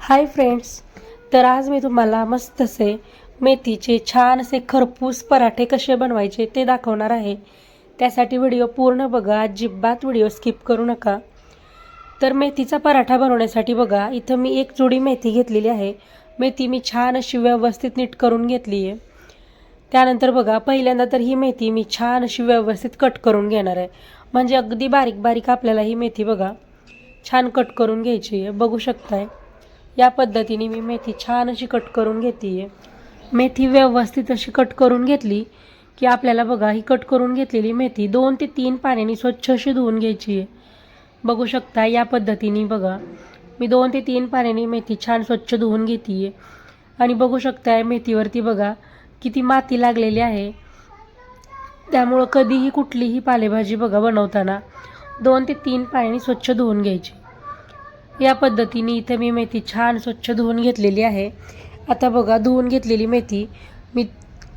Hi friends तर आज मी तुम्हाला मस्त असे मेथीचे छान असे खरपूस पराठे कसे बनवायचे ते दाखवणार आहे. त्यासाठी व्हिडिओ पूर्ण बघा अजिबात व्हिडिओ स्किप करू नका. तर मेथीचा पराठा बनवण्यासाठी बघा इथं मी एक जोडी मेथी घेतलेली आहे. मेथी मी छान अशी व्यवस्थित नीट करून घेतली आहे. त्यानंतर बघा पहिल्यांदा तर ही मेथी मी छान अशी व्यवस्थित कट करून घेणार आहे. म्हणजे अगदी बारीक बारीक आपल्याला ही मेथी बघा छान कट करून घ्यायची आहे. बघू शकताय. या पद्धतीने मी मेथी छान अशी कट करून घेते आहे मेथी व्यवस्थित अशी कट करून घेतली की आपल्याला बघा ही कट करून घेतलेली मेथी दोन ते तीन पाण्याने स्वच्छ अशी धुवून घ्यायची आहे. बघू शकता या पद्धतीने बघा मी दोन ते तीन पाण्याने मेथी छान स्वच्छ धुवून घेते आहे आणि बघू शकताय मेथीवरती बघा किती माती लागलेली आहे. त्यामुळं कधीही कुठलीही पालेभाजी बघा बनवताना दोन ते तीन पाण्याने स्वच्छ धुवून घ्यायची. या पद्धतीने इथे मी मेथी छान स्वच्छ धुवून घेतलेली आहे. आता बघा धुवून घेतलेली मेथी मी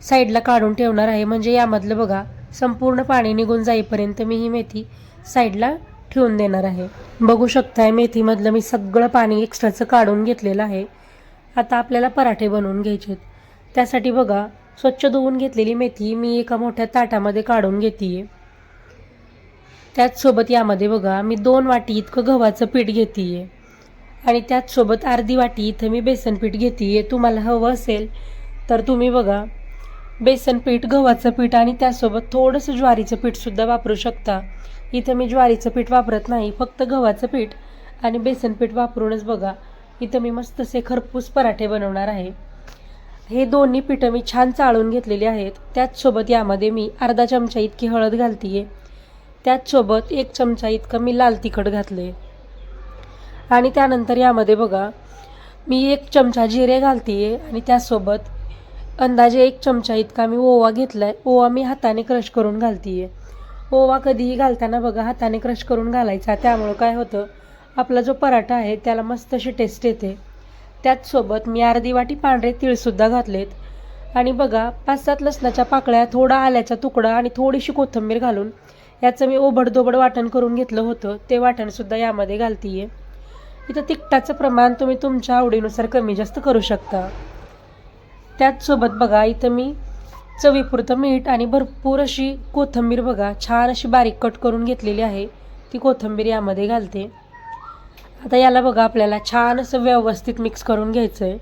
साईडला काढून ठेवणार आहे. म्हणजे यामधलं बघा संपूर्ण पाणी निघून जाईपर्यंत मी ही मेथी साईडला ठेवून देणार आहे. बघू शकताय मेथीमधलं मी सगळं पाणी एक्स्ट्राचं काढून घेतलेलं आहे. आता आपल्याला पराठे बनवून घ्यायचे आहेत. त्यासाठी बघा स्वच्छ धुवून घेतलेली मेथी मी एका मोठ्या ताटामध्ये काढून घेते त्याचसोबत यामध्ये बघा मी दोन वाटी इतकं गव्हाचं पीठ घेते आणि त्याचसोबत अर्धी वाटी इथं मी बेसन पीठ घेते तुम्हाला हवं असेल तर तुम्ही बघा बेसन पीठ गव्हाचं पीठ आणि त्यासोबत थोडंसं ज्वारीचं पीठसुद्धा वापरू शकता. इथं मी ज्वारीचं पीठ वापरत नाही फक्त गव्हाचं पीठ आणि बेसन पीठ वापरूनच बघा. इथं मी मस्तसे खरपूस पराठे बनवणार आहे. हे दोन्ही पिठं मी छान चाळून घेतलेली आहेत. त्याचसोबत यामध्ये मी अर्धा चमचा इतकी हळद घालते आहे त्याचसोबत एक चमचा इतकं मी लाल तिखट घातले आणि त्यानंतर यामध्ये बघा मी एक चमचा जिरे घालते आणि त्यासोबत अंदाजे एक चमचा इतका मी ओवा घेतला आहे ओवा मी हाताने क्रश करून घालते आहे ओवा कधीही घालताना बघा हाताने क्रश करून घालायचा. त्यामुळं काय होतं आपला जो पराठा आहे त्याला मस्त अशी टेस्ट येते. त्याचसोबत मी अर्धी वाटी पांढरे तीळसुद्धा घातलेत. आणि बघा पाच सात लसणाच्या पाकळ्या थोडा आल्याचा तुकडा आणि थोडीशी कोथिंबीर घालून याचं मी ओबडधोबड वाटण करून घेतलं होतं. ते वाटणसुद्धा यामध्ये घालतीये. इथं तिखटाचं प्रमाण तुम्ही तुमच्या आवडीनुसार कमी जास्त करू शकता. त्याचसोबत बघा इथं मी चवीपुरतं मीठ आणि भरपूर अशी कोथिंबीर बघा छान अशी बारीक कट करून घेतलेली आहे. ती कोथिंबीर यामध्ये घालते. आता याला बघा आपल्याला छान असं व्यवस्थित मिक्स करून घ्यायचं आहे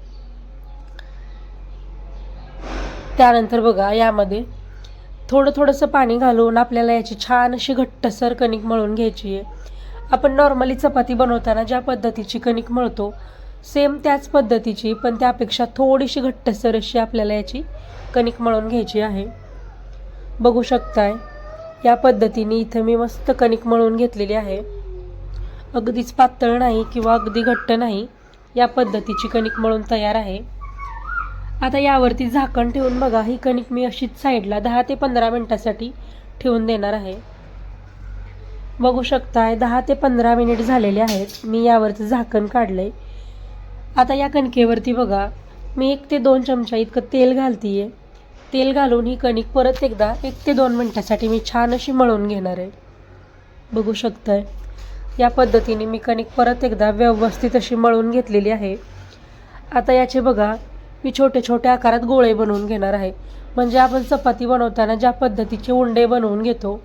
त्यानंतर बघा यामध्ये थोडं थोडंसं पाणी घालून आपल्याला याची छान अशी घट्टसर कणिक मळून घ्यायची आहे. आपण नॉर्मली चपाती बनवताना ज्या पद्धतीची कणिक मळतो सेम त्याच पद्धतीची पण त्यापेक्षा थोडीशी घट्टसर अशी आपल्याला याची कणिक मळून घ्यायची आहे. बघू शकताय या पद्धतीने इथं मी मस्त कणिक मळून घेतलेली आहे. अगदीच पातळ नाही किंवा अगदी घट्ट नाही या पद्धतीची कणिक मळून तयार आहे. आता यावरती झाकण ठेवून बघा. ही कणिक मी अशीच साईडला दहा ते पंधरा मिनटासाठी ठेवून देणार आहे. बघू शकताय दहा ते पंधरा मिनिट झालेले आहेत. मी यावरचं झाकण काढलंय. आता या कणकेवरती बघा. मी एक ते दोन चमचा इतकं तेल घालतीये. तेल घालून ही कणिक परत एकदा एक ते दोन मिनटासाठी मी छान अशी मळून घेणार आहे. बघू शकताय. या पद्धतीने मी कणिक परत एकदा व्यवस्थित अशी मळून घेतलेली आहे. आता याचे बघा. मी छोट्या छोट्या आकारात गोळे बनवून घेणार आहे. म्हणजे आपण चपाती बनवताना ज्या पद्धतीचे उंडे बनवून घेतो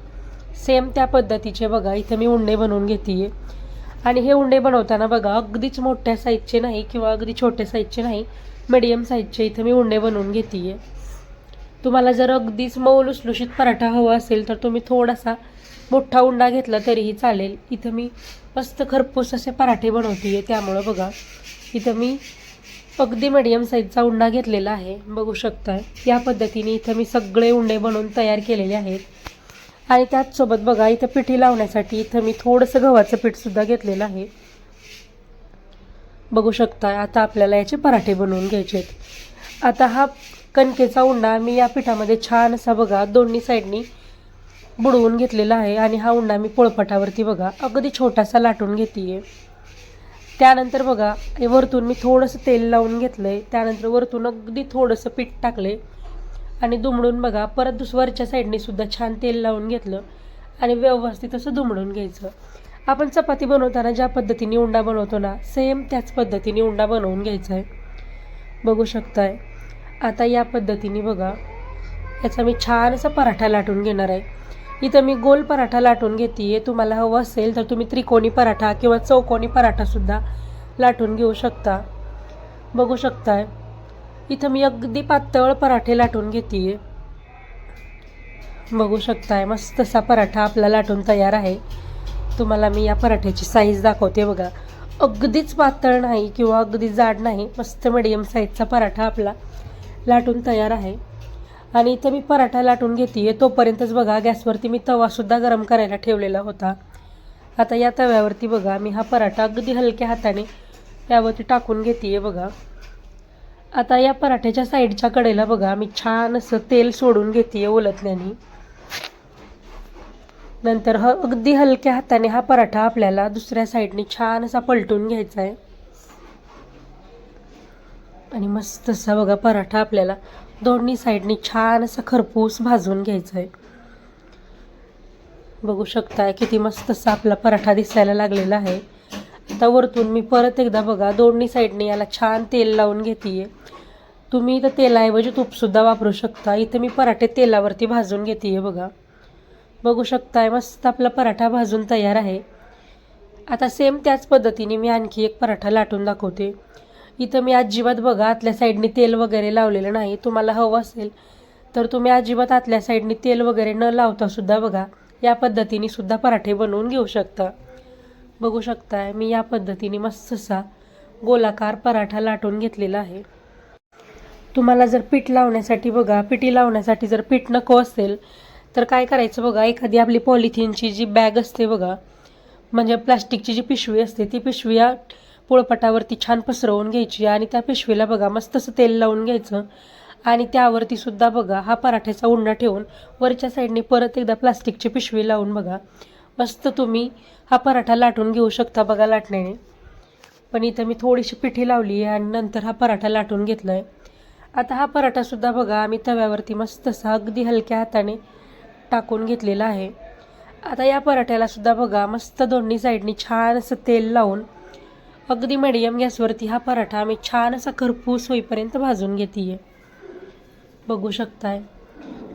सेम त्या पद्धतीचे बघा इथं मी उंडे बनवून घेते आणि हे उंडे बनवताना बघा अगदीच मोठ्या साईजचे नाही किंवा अगदी छोट्या साईजचे नाही मिडियम साईजचे इथं मी उंडे बनवून घेते तुम्हाला जर अगदीच मऊ लुसलुशीत पराठा हवा असेल तर तुम्ही थोडासा मोठा उंडा घेतला तरीही चालेल. इथं मी मस्त खरपूस असे पराठे बनवते आहे त्यामुळं बघा. इथं मी अगदी मिडियम साईजचा उंडा घेतलेला आहे. बघू शकताय. या पद्धतीने इथं मी सगळे उंडे बनवून तयार केलेले आहेत. आणि त्याचसोबत बघा इथं पिठी लावण्यासाठी इथं मी थोडंसं गव्हाचं पीठसुद्धा घेतलेलं आहे. बघू शकताय आता आपल्याला याचे पराठे बनवून घ्यायचे आहेत. आता हा कणकेचा उंडा मी या पिठामध्ये छान असा बघा दोन्ही साईडनी बुडवून घेतलेला आहे. आणि हा उंडा मी पोळपटावरती बघा अगदी छोटासा लाटून घेते त्यानंतर बघा हे वरतून मी थोडंसं तेल लावून घेतलं आहे त्यानंतर वरतून अगदी थोडंसं पीठ टाकलं आहे आणि दुमडून बघा परत दुसवरच्या साईडने सुद्धा छान तेल लावून घेतलं. आणि व्यवस्थित असं दुमडून घ्यायचं. आपण चपाती बनवताना ज्या पद्धतीने उंडा बनवतो ना सेम त्याच पद्धतीने उंडा बनवून घ्यायचा आहे. बघू शकताय. आता या पद्धतीने बघा याचा मी छान असा पराठा लाटून घेणार आहे. इथं मी गोल पराठा लाटून घेते आहे तुम्हाला हवं असेल तर तुम्ही त्रिकोणी पराठा किंवा चौकोनी पराठासुद्धा लाटून घेऊ शकता. बघू शकताय. इथं मी अगदी पातळ पराठे लाटून घेते आहे बघू शकताय. मस्त असा पराठा आपला लाटून तयार आहे. तुम्हाला मी या पराठ्याची साईज दाखवते बघा. अगदीच पातळ नाही किंवा अगदी जाड नाही. मस्त मिडियम साईजचा पराठा आपला लाटून तयार आहे. आणि इथे मी पराठा लाटून घेते तोपर्यंतच बघा गॅसवरती मी तवासुद्धा गरम करायला ठेवलेला होता. आता या तव्यावरती बघा मी हा पराठा अगदी हलक्या हाताने यावरती टाकून घेते बघा. आता या पराठ्याच्या साईडच्या कडेला बघा मी छान असं तेल सोडून घेते उलटल्याने नंतर ह अगदी हलक्या हाताने हा पराठा आपल्याला दुसऱ्या साईडने छान असा पलटून घ्यायचा आहे आणि मस्त असा बघा पराठा आपल्याला दोन्ही साईडनी छान असं खरपूस भाजून घ्यायचं आहे बघू शकताय किती मस्त असा आपला पराठा दिसायला लागलेला आहे. आता वरतून मी परत एकदा बघा दोन्ही साईडने याला छान तेल लावून घेते तुम्ही इथं तेलाऐवजी तूपसुद्धा वापरू शकता. इथं मी पराठे तेलावरती भाजून घेते बघा. बघू शकताय मस्त आपला पराठा भाजून तयार आहे. आता सेम त्याच पद्धतीने मी आणखी एक पराठा लाटून दाखवते. इथं मी अजिबात बघा आतल्या साईडने तेल वगैरे लावलेलं नाही. तुम्हाला हवं असेल तर तुम्ही अजिबात आतल्या साईडने तेल वगैरे न लावता सुद्धा बघा या पद्धतीने सुद्धा पराठे बनवून घेऊ शकता. बघू शकताय मी या पद्धतीने मस्तसा गोलाकार पराठा लाटून घेतलेला आहे. तुम्हाला जर पीठ लावण्यासाठी बघा पिठी लावण्यासाठी जर पीठ नको असेल तर काय करायचं बघा एखादी आपली पॉलिथिनची जी बॅग असते बघा म्हणजे प्लास्टिकची जी पिशवी असते ती पिशवी पोळपटावरती छान पसरवून घ्यायची आणि त्या पिशवीला बघा मस्त असं तेल लावून घ्यायचं. आणि त्यावरती सुद्धा बघा हा पराठ्याचा उंडा ठेवून वरच्या साईडने परत एकदा प्लास्टिकची पिशवी लावून बघा. मस्त तुम्ही हा पराठा लाटून घेऊ शकता बघा लाटण्याने. पण इथं मी थोडीशी पिठी लावली आहे आणि नंतर हा पराठा लाटून घेतला आहे आता हा पराठासुद्धा बघा आम्ही तव्यावरती मस्त असा अगदी हलक्या हाताने टाकून घेतलेला आहे. आता या पराठ्यालासुद्धा बघा मस्त दोन्ही साईडनी छान असं तेल लावून अगदी मिडियम गॅसवरती हा पराठा आम्ही छान असा खरपूस होईपर्यंत भाजून घेते बघू शकताय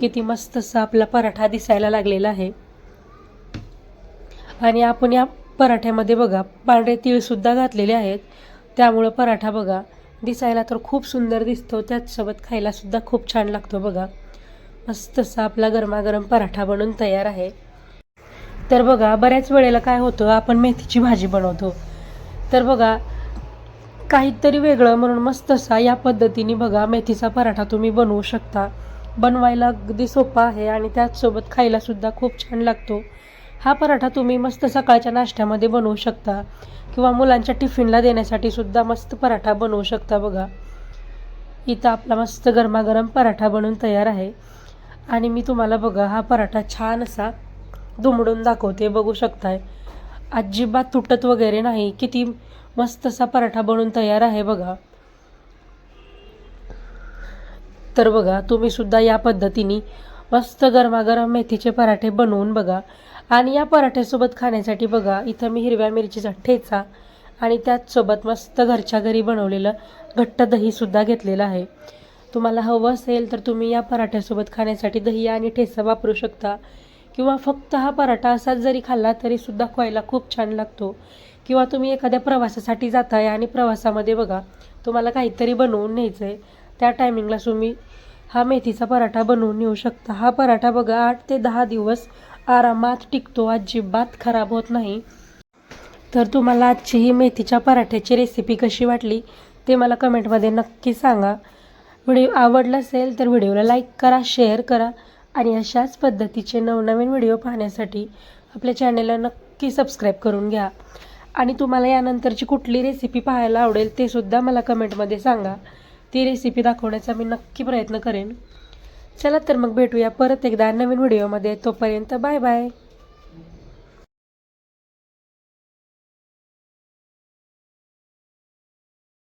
किती मस्त असा आपला पराठा दिसायला लागलेला आहे. आणि आपण या पराठ्यामध्ये बघा पांढरे तीळसुद्धा घातलेले आहेत. त्यामुळं पराठा बघा दिसायला तर खूप सुंदर दिसतो. त्याचसोबत खायलासुद्धा खूप छान लागतो बघा. मस्त असा आपला गरमागरम पराठा बनून तयार आहे. तर बघा बऱ्याच वेळेला काय होतं आपण मेथीची भाजी बनवतो. तर बघा काहीतरी वेगळं म्हणून मस्त असा या पद्धतीने बघा मेथीचा पराठा तुम्ही बनवू शकता. बनवायला अगदी सोपा आहे आणि त्याचसोबत खायलासुद्धा खूप छान लागतो. हा पराठा तुम्ही मस्त सकाळच्या नाश्त्यामध्ये बनवू शकता किंवा मुलांच्या टिफिनला देण्यासाठी सुद्धा मस्त पराठा बनवू शकता बघा. इथं आपला मस्त गरमागरम पराठा बनून तयार आहे. आणि मी तुम्हाला बघा हा पराठा छान असा दुमडून दाखवते बघू शकताय. अजिबात तुटत वगैरे नाही. किती मस्त असा पराठा बनून तयार आहे बघा. तर बघा तुम्ही सुद्धा या पद्धतीने मस्त गरमागरम मेथीचे पराठे बनवून बघा. आणि या पराठ्यासोबत खाण्यासाठी बघा इथं मी हिरव्या मिरचीचा ठेचा आणि त्याचसोबत मस्त घरच्या घरी बनवलेलं घट्ट दहीसुद्धा घेतलेलं आहे. तुम्हाला हवं असेल तर तुम्ही या पराठ्यासोबत खाण्यासाठी दही आणि ठेचा वापरू शकता. किंवा फक्त हा पराठा असाच जरी खाल्ला तरीसुद्धा खायला खूप छान लागतो. किंवा तुम्ही एखाद्या प्रवासासाठी जाताय आणि प्रवासामध्ये बघा तुम्हाला काहीतरी बनवून न्यायचं आहे त्या टायमिंगला तुम्ही हा मेथीचा पराठा बनवून नेऊ शकता. हा पराठा बघा आठ ते दहा दिवस आरामात टिकतो. अजिबात खराब होत नाही. तर तुम्हाला आजची ही मेथीच्या पराठ्याची रेसिपी कशी वाटली ते मला कमेंटमध्ये नक्की सांगा. व्हिडिओ आवडला असेल तर व्हिडिओला लाईक करा शेअर करा. आणि अशाच पद्धतीचे नवनवीन व्हिडिओ पाहण्यासाठी आपल्या चॅनलला नक्की सबस्क्राईब करून घ्या. आणि तुम्हाला यानंतरची कुठली रेसिपी पाहायला आवडेल ते सुद्धा मला कमेंटमध्ये सांगा. ती रेसिपी दाखवण्याचा मी नक्की प्रयत्न करेन. चला तर मग भेटूया परत एकदा नवीन व्हिडिओमध्ये. तोपर्यंत बाय बाय.